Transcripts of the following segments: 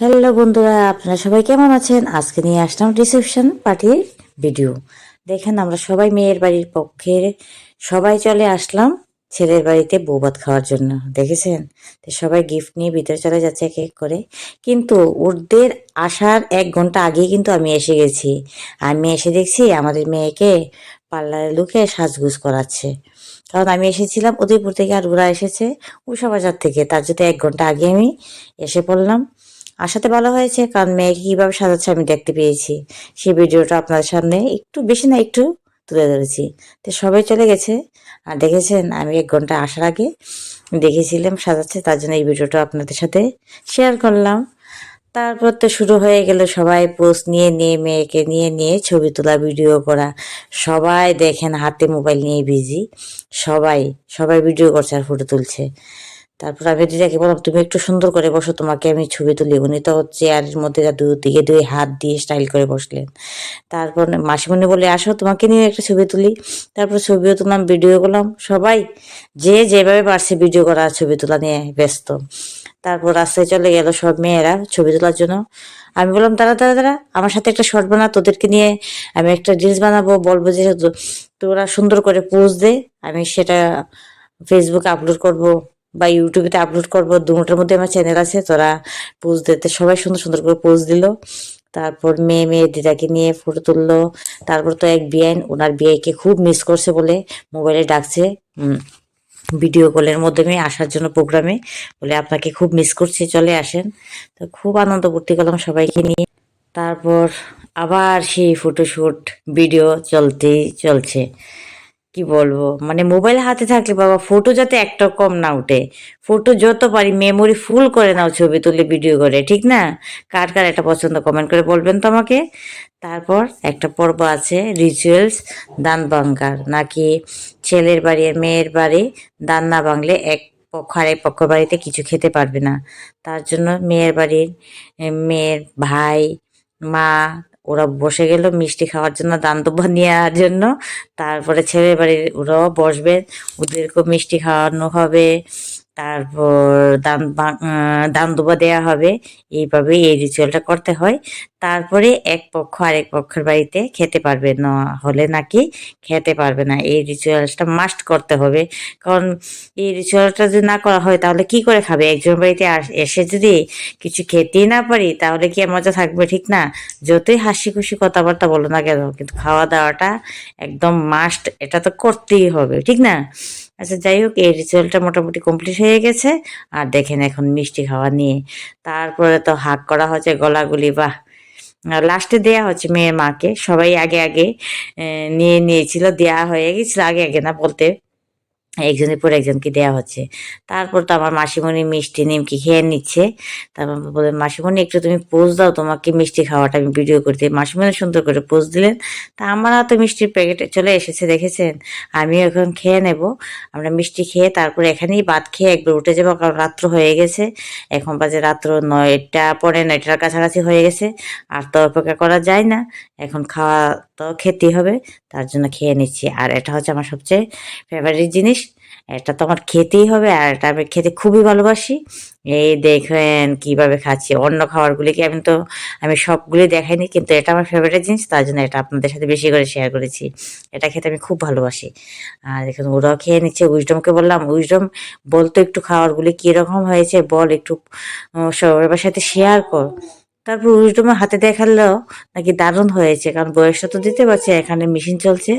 Hello বন্ধুরা, আপনারা সবাই কেমন আছেন? আজকে নিয়ে আসলাম রিসেপশন পার্টির ভিডিও। দেখেন, আমরা সবাই মেয়ের বাড়ির পক্ষে সবাই চলে আসলাম ছেলের বাড়িতে বৌভাত খাওয়ার জন্য, দেখেছেন? তো সবাই গিফট নিয়ে ভিতরে চলে যাচ্ছে এক এক করে। কিন্তু ওদের আসার এক ঘণ্টা আগেই কিন্তু আমি এসে গেছি। আমি এসে দেখছি আমাদের মেয়েকে পার্লারে লুকে সাজগুজ করাচ্ছে। কারণ আমি এসেছিলাম উদয়পুর থেকে আর ওরা এসেছে উষা বাজার থেকে। তার জন্য এক ঘণ্টা আগে আমি এসে পড়লাম। আসাতে ভালো হয়েছে, কারণ মেয়েকে কীভাবে সাজাচ্ছে আমি দেখতে পেয়েছি। সেই ভিডিওটা আপনাদের সামনে একটু বেশি না, একটু তুলে ধরেছি। তো সবাই চলে গেছে। আর দেখেছেন, আমি এক ঘণ্টা আসার আগে দেখেছিলাম সাজাচ্ছে, তার জন্য এই ভিডিওটা আপনাদের সাথে শেয়ার করলাম। তারপর তো শুরু হয়ে গেল সবাই পোস্ট নিয়ে নিয়ে, মেয়েকে নিয়ে নিয়ে ছবি তোলা ভিডিও করা। সবাই দেখেন হাতে মোবাইল নিয়ে বিজি সবাই সবাই ভিডিও করছে আর ফটো তুলছে। তারপর আমি দিদাকে বললাম, তুমি একটু সুন্দর করে বসো, তোমাকে আমি ছবি তুলি। উনি তো চেয়ারের মধ্যে দু দিকে দুই হাত দিয়ে স্টাইল করে বসলেন। তারপর মাসিমণি বলে, আসো, তোমাকে নিয়ে একটা ছবি তুলি। তারপর ছবিও তুললাম ভিডিও করলাম। সবাই যে যেভাবে পারছে ভিডিও করা, ছবি তোলা নিয়ে ব্যস্ত। তারপর রাস্তায় চলে গেল সব মেয়েরা ছবি তোলার জন্য। আমি বললাম তারা তারা তারা আমার সাথে একটা শর্ট বানা, তোদেরকে নিয়ে আমি একটা রিলস বানাবো, বলব যে তোরা সুন্দর করে পোজ দে, আমি সেটা ফেসবুকে আপলোড করব। বা ইউটিউবে আপলোড করব দুটোর মধ্যে আমার চ্যানেল আছে, তোরা পোজ দিতে সবাই সুন্দর সুন্দর করে পোজ দিল। তারপর মেয়ে মেয়ে দিদাকে নিয়ে ফটো তুললো। তারপর তো এক বিআইন ওনার বিআইকে খুব মিস করছে বলে মোবাইলে ডাকছে ভিডিও কলের মাধ্যমে আসার জন্য প্রোগ্রামে বলে আপনাকে খুব মিস করছি, চলে আসেন। তো খুব আনন্দ করতে গেলাম সবাইকে নিয়ে। তারপর আবার সেই ফটোশুট ভিডিও চলতেই চলছে। কি বলব? মানে মোবাইল হাতে থাকলে বাবা ফটো যাতে একটা কম না উঠে। ফটো যত পারি মেমোরি ফুল করে নাও ছবি তুলে ভিডিও করে, ঠিক না? কার কার এটা পছন্দ কমেন্ট করে বলবেন তো আমাকে। তারপর একটা পর্ব আছে রিচুয়ালস দান বাঙ্গার নাকি ছেলের বাড়ি আর মেয়ের বাড়ি দান না বাংলে এক পক্ষ আর এক পক্ষ বাড়িতে কিছু খেতে পারবে না। তার জন্য মেয়ের বাড়ির মেয়ের ভাই, মা ওরা বসে গেল মিষ্টি খাওয়ার জন্য দান্তব্য নেওয়ার জন্য। তারপরে ছেলে বাড়ির ওরাও বসবে। ওদেরকেও মিষ্টি খাওয়ানো হবে। তারপর দান দান দুবা দেওয়া হবে। এইভাবেই এই রিচুয়ালটা করতে হয়। তারপরে এক পক্ষ আরেক পক্ষের বাড়িতে খেতে পারবে না হলে নাকি খেতে পারবে না। এই রিচুয়ালসটা মাস্ট করতে হবে। কারণ এই রিচুয়ালটা যদি না করা হয়, তাহলে কি করে খাবে? একজন বাড়িতে এসে যদি কিছু খেতেই না পারি, তাহলে কি মজা থাকবে, ঠিক না? যতই হাসি খুশি কথাবার্তা বলো না কেন, কিন্তু খাওয়া দাওয়াটা একদম মাস্ট এটা তো করতেই হবে, ঠিক না? আচ্ছা যাই হোক, এই রিচুয়ালটা মোটামুটি কমপ্লিট হয়ে গেছে। আর দেখেন এখন মিষ্টি খাওয়া নিয়ে। তারপরে তো হাক করা হচ্ছে গলাগুলি, বাহ! লাস্টে দেয়া হচ্ছে মেয়ের মাকে। সবাই আগে আগে নিয়ে নিয়েছিল, দেয়া হয়ে গেছিল, আগে আগে না বলতে। একজনের পর একজনকে দেওয়া হচ্ছে। তারপর তো আমার মাসিমণি মিষ্টি নিমকি খেয়ে নিচ্ছে। তারপর বলে, মাসিমণি, একটু তুমি পোজ দাও, তোমাকে মিষ্টি খাওয়াটা আমি ভিডিও করতে মাসিমণি সুন্দর করে পোজ দিলেন। তা আমার হাতে মিষ্টির প্যাকেটে চলে এসেছে, দেখেছেন? আমি এখন খেয়ে নেব। আমরা মিষ্টি খেয়ে তারপর এখানেই ভাত খেয়ে একবার উঠে যাব, কারণ রাত্র হয়ে গেছে। এখন বাজে রাত্র নয়টা পরে, নয়টার কাছাকাছি হয়ে গেছে। আর তো অপেক্ষা করা যায় না। এখন খাওয়া তো খেতেই হবে, তার জন্য খেয়ে নিচ্ছি। আর এটা হচ্ছে আমার সবচেয়ে ফেভারিট জিনিস। এটা তো আমার খেতেই হবে আর এটা আমি খেতে খুবই ভালোবাসি। এই দেখেন কীভাবে খাচ্ছি। অন্য খাবারগুলিকে আমি তো, আমি সবগুলি দেখাইনি কিন্তু এটা আমার ফেভারিট জিনিস, তার জন্য এটা আপনাদের সাথে বেশি করে শেয়ার করেছি। এটা খেতে আমি খুব ভালোবাসি। আর দেখুন, ওরাও খেয়ে নিচ্ছে। উইজডমকে বললাম উইজডম বলতো একটু খাবারগুলি কীরকম হয়েছে? বল একটু সবার সাথে শেয়ার কর। তারপর উইজডমের হাতে দেখালেও নাকি দারুণ হয়েছে, কারণ বয়সটা তো দিতে পারছে, এখানে মেশিন চলছে।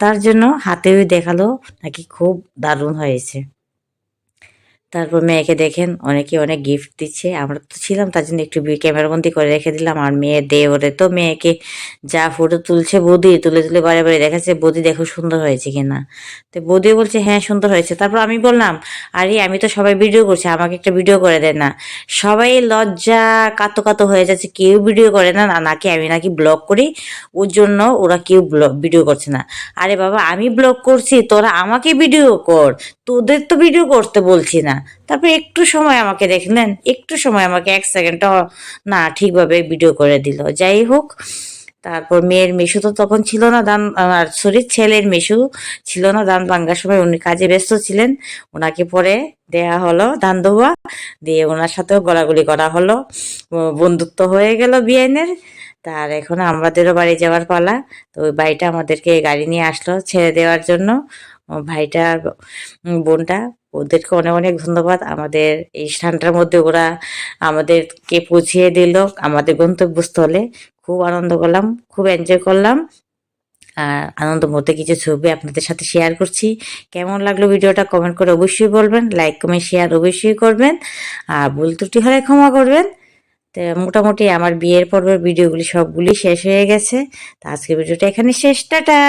তার জন্য হাতেও দেখাল নাকি খুব দারুণ হয়েছে। তারপর মেয়েকে দেখেন, অনেকে অনেক গিফট দিচ্ছে। আমরা তো ছিলাম, তার জন্য একটু ক্যামেরাবন্দি করে রেখে দিলাম। আর মেয়ে দেওরে তো, মেয়েকে যা ফটো তুলছে বৌদি, তুলে তুলে বারে বারে দেখাচ্ছে, বৌদি দেখো সুন্দর হয়েছে কিনা। তো বৌদি বলছে হ্যাঁ সুন্দর হয়েছে। তারপর আমি বললাম, আরে, আমি তো সবাই ভিডিও করছি, আমাকে একটা ভিডিও করে দেয় না। সবাই লজ্জা, কাতো কাতো হয়ে যাচ্ছে, কেউ ভিডিও করে না না, নাকি আমি নাকি ব্লগ করি? ওর জন্য ওরা কেউ ভিডিও করছে না। আরে বাবা, আমি ব্লগ করছি, তোরা আমাকে ভিডিও কর। তোদের তো ভিডিও করতে বলছি না। তারপর একটু সময় আমাকে দেখলেন, একটু সময় আমাকে এক সেকেন্ড না ঠিকভাবে ভিডিও করে দিল। যাই হোক, তারপর মেয়ের মেশু তো তখন ছিল না, দান, আর সরি ছেলের মেশু ছিল না, দান ভাঙ্গার সময় উনি কাজে ব্যস্ত ছিলেন। ওনাকে পরে দেয়া হলো দান দেওয়া দিয়ে ওনার সাথেও গলাগুলি করা হলো। বন্ধুত্ব হয়ে গেল বিয়েনের তার এখন আমাদেরও বাড়ি যাওয়ার পালা। তো ওই বাড়িটা আমাদেরকে গাড়ি নিয়ে আসলো ছেড়ে দেওয়ার জন্য। ভাইটা আর বোনটা, ওদেরকে অনেক অনেক ধন্যবাদ। আমাদের এই স্থানটার মধ্যে ওরা আমাদেরকে পৌঁছিয়ে দিল আমাদের গন্তব্যস্থলে। খুব আনন্দ করলাম, খুব এনজয় করলাম। আর আনন্দ মধ্যে কিছু ছবি আপনাদের সাথে শেয়ার করছি। কেমন লাগল ভিডিওটা কমেন্ট করে অবশ্যই বলবেন লাইক কমেন্ট শেয়ার অবশ্যই করবেন। আর ভুল ত্রুটি হলে ক্ষমা করবেন। তো মোটামুটি আমার বিয়ের পর্বের ভিডিওগুলি সবগুলি শেষ হয়ে গেছে। তো আজকের ভিডিওটা এখানে শেষ, টাটা!